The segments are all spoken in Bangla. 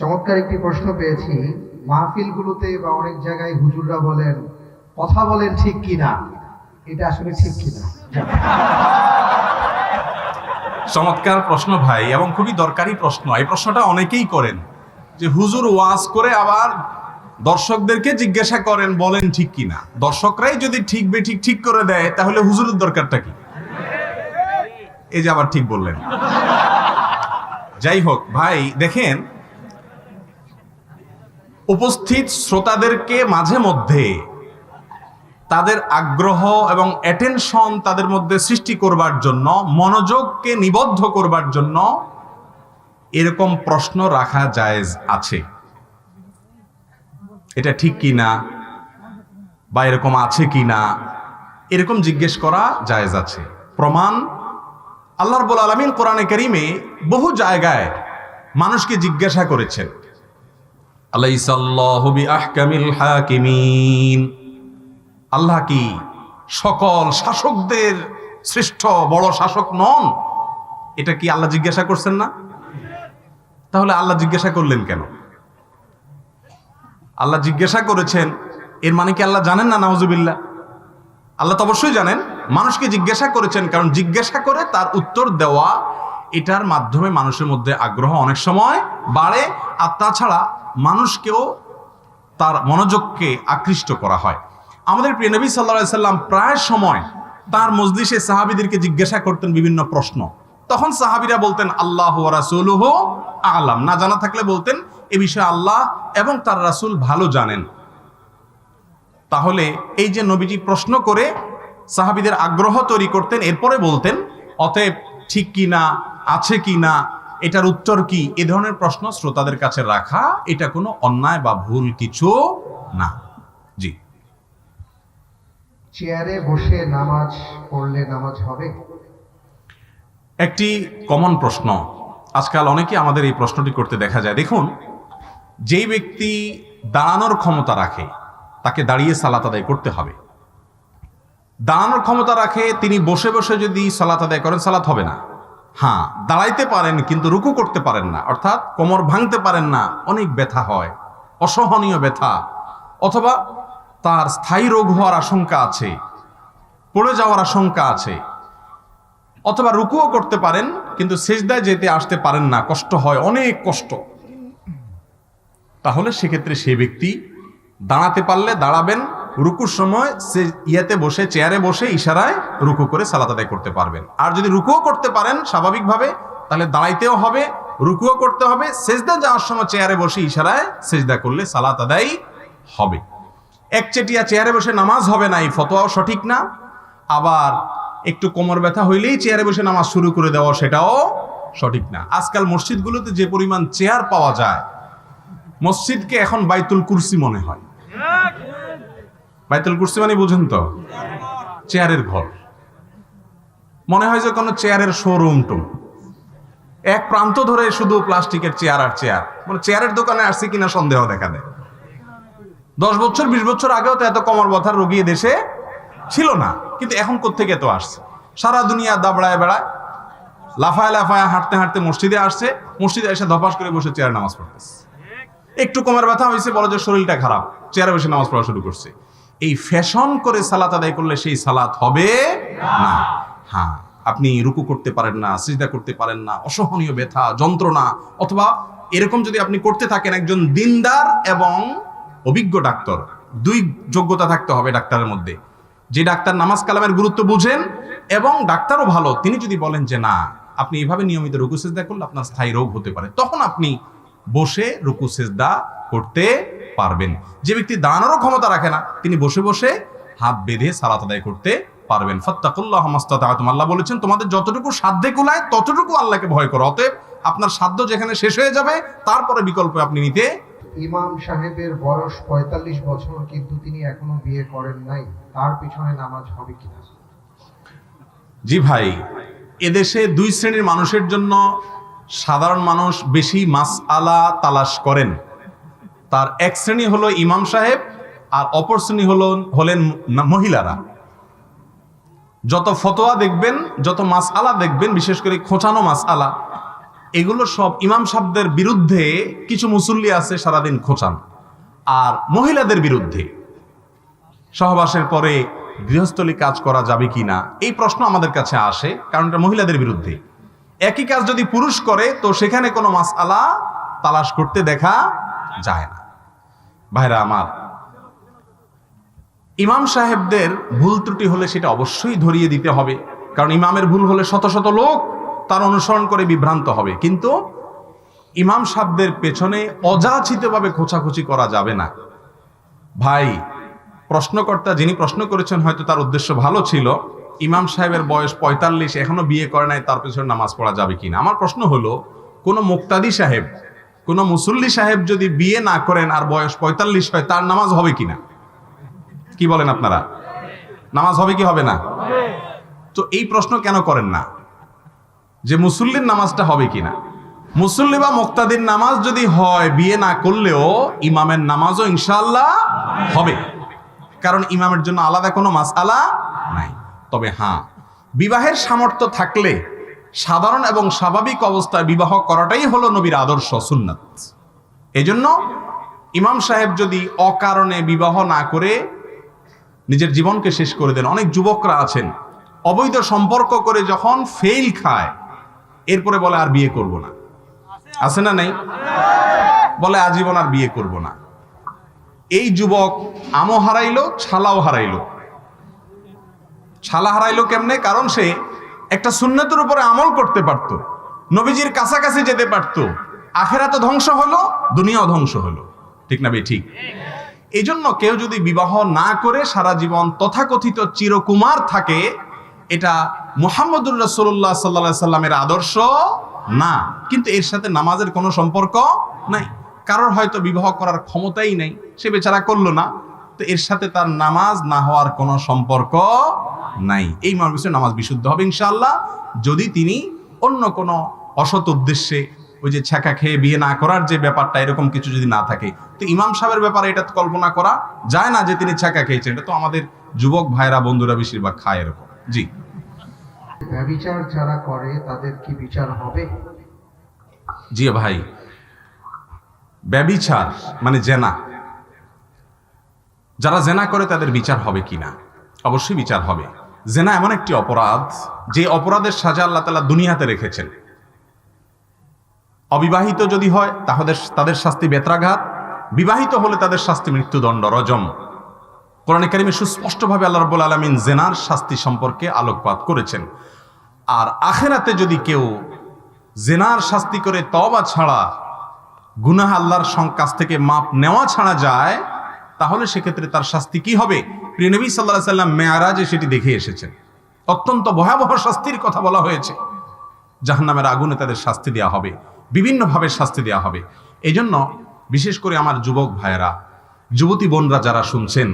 চমৎকার একটি প্রশ্ন পেয়েছি, মাহফিলগুলোতে বা অনেক জায়গায় হুজুররা বলেন, কথা বলেন ঠিক কি না এটা আসলে ঠিক কি না চমৎকার প্রশ্ন ভাই, এবং খুবই দরকারি প্রশ্ন। এই প্রশ্নটা অনেকেই করেন, যে হুজুর ওয়াজ করে আবার দর্শকদেরকে জিজ্ঞাসা করেন, বলেন ঠিক কি না দর্শকরাই যদি ঠিক বে ঠিক ঠিক করে দেয়, তাহলে হুজুরের দরকারটা কি? এই যে আবার ঠিক বললেন। যাই হোক, ভাই, দেখেন উপস্থিত শ্রোতাদেরকে মাঝে মধ্যে তাদের আগ্রহ এবং অ্যাটেনশন তাদের মধ্যে সৃষ্টি করবার জন্য, মনোযোগকে নিবদ্ধ করবার জন্য এরকম প্রশ্ন রাখা জায়েজ আছে। এটা ঠিক কি না বা এরকম আছে কি না এরকম জিজ্ঞেস করা জায়েজ আছে। প্রমাণ, আল্লাহ রবুল আলমিন কোরআনে করিমে বহু জায়গায় মানুষকে জিজ্ঞাসা করেছেন। আল্লাহ কি সকল শাসকদের শ্রেষ্ঠ বড় শাসক নন? এটা কি আল্লাহ জিজ্ঞাসা করছেন না? তাহলে আল্লাহ জিজ্ঞাসা করলেন কেন? আল্লাহ জিজ্ঞাসা করেছেন, এর মানে কি আল্লাহ জানেন না? নাওজুবিল্লাহ আল্লাহ তো অবশ্যই জানেন। মানুষকে জিজ্ঞাসা করেছেন, কারণ জিজ্ঞাসা করে তার উত্তর দেওয়া এটার মাধ্যমে মানুষের মধ্যে আগ্রহ অনেক সময় বাড়ে আর তাছাড়া মানুষকেও তার মনোযোগকে আকৃষ্ট করা হয়। আমাদের প্রিয় নবী সাল্লা সাল্লাম প্রায় সময় তার মজলিসে সাহাবিদেরকে জিজ্ঞাসা করতেন বিভিন্ন প্রশ্ন। তখন সাহাবিরা বলতেন, আল্লাহ রাসুলহ আলাম। না জানা থাকলে বলতেন, এ বিষয়ে আল্লাহ এবং তার রাসূল ভালো জানেন। তাহলে এই যে নবীজি প্রশ্ন করে সাহাবিদের আগ্রহ তৈরি করতেন, এরপরে বলতেন, অতএব ঠিক কি না? আছে কি না? এটার উত্তর কি? এ ধরনের প্রশ্ন শ্রোতাদের কাছে রাখা এটা কোনো অন্যায় বা ভুল কিছু না। জি। চেয়ারে বসে নামাজ পড়লে নামাজ হবে? একটি কমন প্রশ্ন। আজকাল অনেকে আমাদের এই প্রশ্নটি করতে দেখা যায়। দেখুন যেই ব্যক্তি দাঁড়ানোর ক্ষমতা রাখে তাকে দাঁড়িয়ে সালাত আদায় করতে হবে। দাঁড়ানোর ক্ষমতা রাখে তিনি বসে বসে যদি সালাত আদায় করেন সালাত হবে না। হ্যাঁ দাঁড়াইতে পারেন কিন্তু রুকু করতে পারেন না। অর্থাৎ কোমর ভাঙতে পারেন না, অনেক ব্যথা হয়, অসহনীয় ব্যথা। অথবা তার স্থায়ী রোগ হওয়ার আশঙ্কা আছে, পড়ে যাওয়ার আশঙ্কা আছে। অথবা রুকুও করতে পারেন, কিন্তু সেজদায় যেতে আসতে পারেন না, কষ্ট হয়, অনেক কষ্ট। তাহলে সেক্ষেত্রে সে ব্যক্তি দাঁড়াতে পারলে দাঁড়াবেন রুকুর সময় সে ইয়াতে বসে, চেয়ারে বসে ইশারায় রুকু করে সালাত আদায় করতে পারবেন। আর যদি রুকুও করতে পারেন স্বাভাবিকভাবে, তাহলে দাঁড়াইতেও হবে, রুকুও করতে হবে, সেজদা যাওয়ার সময় চেয়ারে বসে ইশারায় সেজদা করলে সালাত আদায় হবে। একচেটিয়া চেয়ারে বসে নামাজ হবে না, এই ফতোয়াও সঠিক না। আবার একটু কোমর ব্যথা হইলেই চেয়ারে বসে নামাজ শুরু করে দেওয়া সেটাও সঠিক না। আজকাল মসজিদগুলোতে যে পরিমাণ চেয়ার পাওয়া যায়, মসজিদকে এখন বাইতুল কুরসি মনে হয়। বাইতুল কুরসি মানে বুঝেন তো, চেয়ারের ঘর। মনে হয় যে কোনো চেয়ারের শোরুম টুম এক প্রান্ত ধরে শুধু প্লাস্টিকের চেয়ার আর চেয়ার। মানে চেয়ারের দোকানে আসছে কিনা সন্দেহ দেখা দেয়। দশ বছর, বিশ বছর আগেও তো এত কমর ব্যথার রোগী দেশে ছিল না, কিন্তু এখন কোত্থেকে তো আসছে? সারা দুনিয়া দাবড়ায় বেড়ায়, লাফায় লাফায় হাঁটতে হাঁটতে মসজিদে আসছে, মসজিদে এসে ধপাস করে বসে চেয়ারে নামাজ পড়তেছে। একটু কোমর ব্যথা হয়েছে, বলো যে শরীরটা খারাপ, চেয়ারে বসে নামাজ পড়া শুরু করছে। এই ফ্যাশন করে সালাত আদায় করলে সেই সালাত হবে না। হ্যাঁ আপনি রুকু করতে পারেন না, সিজদা করতে পারেন না, অসহনীয় ব্যথা, যন্ত্রণা, অথবা এরকম যদি আপনি করতে থাকেন একজন দিনদার এবং অভিজ্ঞ ডাক্তার, দুই যোগ্যতা থাকতে হবে ডাক্তারের মধ্যে। যে ডাক্তার নামাজ কালামের গুরুত্ব বুঝেন এবং ডাক্তারও ভালো, তিনি যদি বলেন যে না, আপনি এভাবে নিয়মিত রুকু সেজদা করলে আপনার স্থায়ী রোগ হতে পারে, তখন আপনি বসে রুকু সেজদা করতে পারবেন। যে ব্যক্তি দাঁড়ানোরও ক্ষমতা রাখে না তিনি বসে বসে হাত বেঁধে সালাত আদায় করতে পারবেন। ফত্তাকুল্লাহ মাস্তাতাতুম আল্লাহ বলেছেন তোমাদের যতটুকু সাধ্যে কুলায় ততটুকু আল্লাহকে ভয় করো। অতএব আপনার সাধ্য যেখানে শেষ হয়ে যাবে তারপরে বিকল্প আপনি নিতে ইমাম সাহেবের বয়স পঁয়তাল্লিশ বছর কিন্তু তিনি এখনও বিয়ে করেন নাই। তার পিছনে নামাজ হবে কিনা? জি ভাই এদেশে দুই শ্রেণির মানুষের জন্য সাধারণ মানুষ বেশি মাস আলা তালাশ করেন। তার এক শ্রেণি হলো ইমাম সাহেব, আর অপর শ্রেণি হল, হলেন মহিলারা। যত ফতোয়া দেখবেন, যত মাস আলা দেখবেন, বিশেষ করে খোঁচানো মাস আলা এগুলো সব ইমাম সাহেবদের বিরুদ্ধে কিছু মুসল্লি আছে সারাদিন খোঁচান, আর মহিলাদের বিরুদ্ধে। সহবাসের পরে গৃহস্থলী কাজ করা যাবে কি না এই প্রশ্ন আমাদের কাছে আসে, কারণ এটা মহিলাদের বিরুদ্ধে। একই কাজ যদি পুরুষ করে, তো সেখানে কোনো মাসআলা তালাশ করতে দেখা যায় না। ভাইরা আমার, ইমাম সাহেবদের ভুল ত্রুটি হলে সেটা অবশ্যই ধরিয়ে দিতে হবে। কারণ ইমামের ভুল হলে শত শত লোক তার অনুসরণ করে বিভ্রান্ত হবে। কিন্তু ইমাম সাহেবদের পেছনে অযাচিতভাবে খোঁচাখুচি করা যাবে না। ভাই, প্রশ্নকর্তা যিনি প্রশ্ন করেছেন হয়তো তার উদ্দেশ্য ভালো ছিল। ইমাম সাহেবের বয়স পঁয়তাল্লিশ, এখনও বিয়ে করে নাই, তার পেছনে নামাজ পড়া যাবে কিনা? আমার প্রশ্ন হলো, কোনো মুক্তাদি সাহেব কোনো মুসল্লি সাহেব যদি বিয়ে না করেন আর বয়স পঁয়তাল্লিশ হয়, তার নামাজ হবে কিনা কি বলেন আপনারা? নামাজ হবে কি হবে না? তো এই প্রশ্ন কেন করেন না? যে মুসল্লির নামাজটা হবে কিনা মুসল্লি বা মুক্তাদির নামাজ যদি হয়, বিয়ে না করলেও ইমামের নামাজও ইনশাল্লাহ হবে। কারণ ইমামের জন্য আলাদা কোনো মাসআলা নাই। তবে হ্যাঁ বিবাহের সামর্থ্য থাকলে সাধারণ এবং স্বাভাবিক অবস্থায় বিবাহ করাটাই হলো নবীর আদর্শ, সুন্নাত। এজন্য ইমাম সাহেব যদি অকারণে বিবাহ না করে নিজের জীবনকে শেষ করে দেন, অনেক যুবকরা আছেন, অবৈধ সম্পর্ক করে যখন ফেল খায়, এরপরে বলে আর বিয়ে করব না। আছে না নেই? বলে আজীবন আর বিয়ে করব না। এই যুবক আমও হারাইলো, ছালাও হারাইলো। ছালা হারাইলো কেমনে? কারণ সে একটা সুন্নতের উপরে আমল করতে পারত, নবীজির কাছাকাছি যেতে পারত আখেরা তো ধ্বংস হলো, দুনিয়াও ধ্বংস হলো। ঠিক না বে ঠিক। এই জন্য কেউ যদি বিবাহ না করে সারা জীবন তথাকথিত চিরকুমার থাকে, এটা মুহাম্মদুর রসুল্লাহ সাল্লা সাল্লামের আদর্শ না। কিন্তু এর সাথে নামাজের কোনো সম্পর্ক নাই। কারোর হয়তো বিবাহ করার ক্ষমতাই নেই, সে বেচারা করল না। তো এর সাথে তার নামাজ না হওয়ার কোনো সম্পর্ক নাই। এই মর্মে নামাজ বিশুদ্ধ হবে ইনশাল্লাহ যদি তিনি অন্য কোনো অসৎ উদ্দেশ্যে ওই যে ছ্যাঁকা খেয়ে বিয়ে না করার যে ব্যাপারটা এরকম কিছু যদি না থাকে তো ইমাম সাহেবের ব্যাপারে এটা কল্পনা করা যায় না যে তিনি ছ্যাঁকা খেয়েছেন। এটা তো আমাদের যুবক ভাইরা বন্ধুরা বেশিরভাগ খায় এরকম। জি। ব্যবিচার যারা করে তাদের কি বিচার হবে? জি ভাই। ব্যবিচার মানে জেনা। যারা জেনা করে তাদের বিচার হবে কিনা? অবশ্যই বিচার হবে। জেনা এমন একটি অপরাধ, যে অপরাধের সাজা আল্লাহ তালা দুনিয়াতে রেখেছেন। অবিবাহিত যদি হয়, তাহলে তাদের শাস্তি বেত্রাঘাত। বিবাহিত হলে তাদের শাস্তি মৃত্যুদণ্ড রজম। কোরআনে কারিমে সুস্পষ্টভাবে আল্লাহ রব্বুল আলমিন জেনার শাস্তি সম্পর্কে আলোকপাত করেছেন। আর আখেরাতে যদি কেউ জেনার শাস্তি করে তবা ছাড়া, গুনাহ আল্লাহর কাছ থেকে মাপ নেওয়া ছাড়া যায়, তাহলে সেক্ষেত্রে তার শাস্তি কি হবে? প্রিয় নবী সাল্লাহ সাল্লাম মেয়ারাজে সেটি দেখে এসেছেন। অত্যন্ত ভয়াবহ শাস্তির কথা বলা হয়েছে। জাহান্নামের আগুনে তাদের শাস্তি দেওয়া হবে, বিভিন্নভাবে শাস্তি দেওয়া হবে। এই জন্য বিশেষ করে আমার যুবক ভাইয়েরা, যুবতী বোনরা যারা শুনছেন,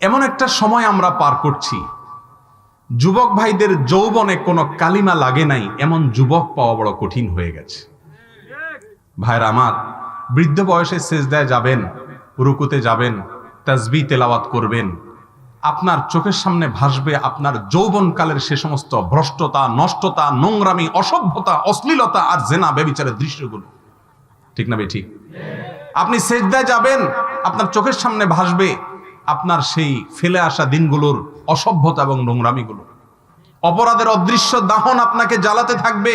এমন একটা সময় আমরা পার করছি। যুবক ভাইদের যৌবনে কোনো কালিমা লাগে নাই, এমন যুবক পাওয়া বড় কঠিন হয়ে গেছে। ভাইরা আমার, বৃদ্ধ বয়সে সেজদায় যাবেন, রুকুতে যাবেন, তাজবি তেলাওয়াত করবেন আপনার চোখের সামনে ভাসবে আপনার যৌবনকালের সে সমস্ত ভ্রষ্টতা, নষ্টতা, নোংরামি, অসভ্যতা, অশ্লীলতা আর জেনা বেবিচারের দৃশ্যগুলো। ঠিক না বে ঠিক আপনি সেজদায় যাবেন, আপনার চোখের সামনে ভাসবে আপনার সেই ফেলে আসা দিনগুলোর অসভ্যতা এবং নোংরামিগুলো। অপরাধের অদৃশ্য দাহন আপনাকে জ্বালাতে থাকবে।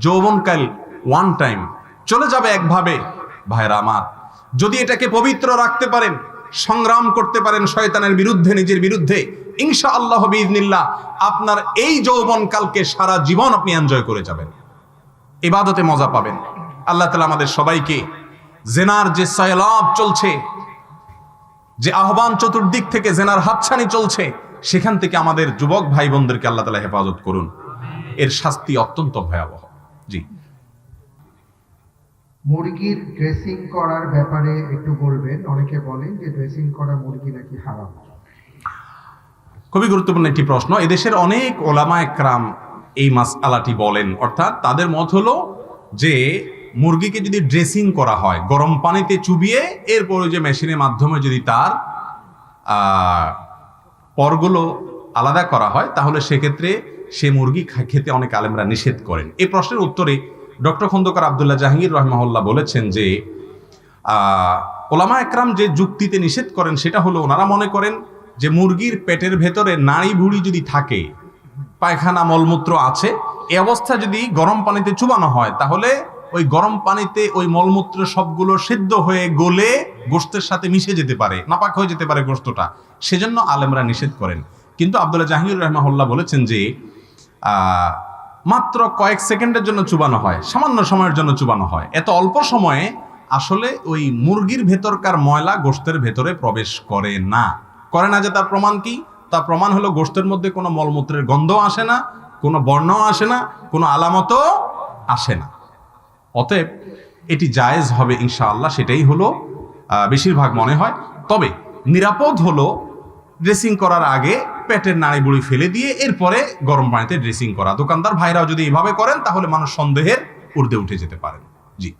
যৌবনকাল ওয়ান টাইম চলে যাবে একভাবে। ভাইরা আমার, যদি এটাকে পবিত্র রাখতে পারেন সংগ্রাম করতে পারেন শয়তানের বিরুদ্ধে, নিজের বিরুদ্ধে। ইনশা আল্লাহ বিজনিল্লাহ আপনার এই যৌবনকালকে সারা জীবন আপনি এনজয় করে যাবেন। ইবাদতে মজা পাবেন। আল্লাহ তালা আমাদের সবাইকে জেনার যে সয়লাভ চলছে, যে আহ্বান চতুর্দিক থেকে জেনার হাতছানি চলছে, সেখান থেকে আমাদের যুবক ভাই বোনদেরকে আল্লাহ তালা হেফাজত করুন। এর শাস্তি অত্যন্ত ভয়াবহ। জি। মুরগির ড্রেসিং করার ব্যাপারে একটু বলবেন। অনেকে বলেন যে ড্রেসিং করা মুরগি নাকি হারাম। খুবই গুরুত্বপূর্ণ একটি প্রশ্ন। এদেশের অনেক ওলামা একরাম এই মাস আলাটি বলেন। অর্থাৎ তাদের মত হলো যে, মুরগিকে যদি ড্রেসিং করা হয়, গরম পানিতে চুবিয়ে, এরপরে যে মেশিনের মাধ্যমে যদি তার পরগুলো আলাদা করা হয়, তাহলে সেক্ষেত্রে সে মুরগি খেতে অনেক আলেমরা নিষেধ করেন। এই প্রশ্নের উত্তরে ডক্টর খন্দকার আবদুল্লাহ জাহাঙ্গীর রহমাহুল্লাহ বলেছেন যে ওলামা একরাম যে যুক্তিতে নিষেধ করেন সেটা হলো ওনারা মনে করেন যে মুরগির পেটের ভেতরে নাড়ি ভুড়ি যদি থাকে, পায়খানা মলমূত্র আছে, এ অবস্থা যদি গরম পানিতে চুবানো হয়, তাহলে ওই গরম পানিতে ওই মলমূত্র সবগুলো সিদ্ধ হয়ে গলে গোস্তের সাথে মিশে যেতে পারে, নাপাক হয়ে যেতে পারে গোস্তটা সেজন্য আলেমরা নিষেধ করেন। কিন্তু আবদুল্লাহ জাহাঙ্গীর রহমাহুল্লাহ বলেছেন যে মাত্র কয়েক সেকেন্ডের জন্য চুবানো হয়, সামান্য সময়ের জন্য চুবানো হয়। এত অল্প সময়ে আসলে ওই মুরগির ভেতরকার ময়লা গোস্তের ভেতরে প্রবেশ করে না। করে না যে তার প্রমাণ কি? তার প্রমাণ হলো গোস্তের মধ্যে কোনো মলমূত্রের গন্ধ আসে না, কোনো বর্ণ আসে না, কোনো আলামতও আসে না। অতএব এটি জায়েজ হবে ইনশাআল্লাহ, সেটাই হলো বেশিরভাগ মনে হয়। তবে নিরাপদ হলো ড্রেসিং করার আগে পেটের নাড়ি বুড়ি ফেলে দিয়ে এরপরে গরম পানিতে ড্রেসিং করা। দোকানদার ভাইরাও যদি এভাবে করেন, তাহলে মানুষ সন্দেহের উর্দে উঠে যেতে পারেন। জি।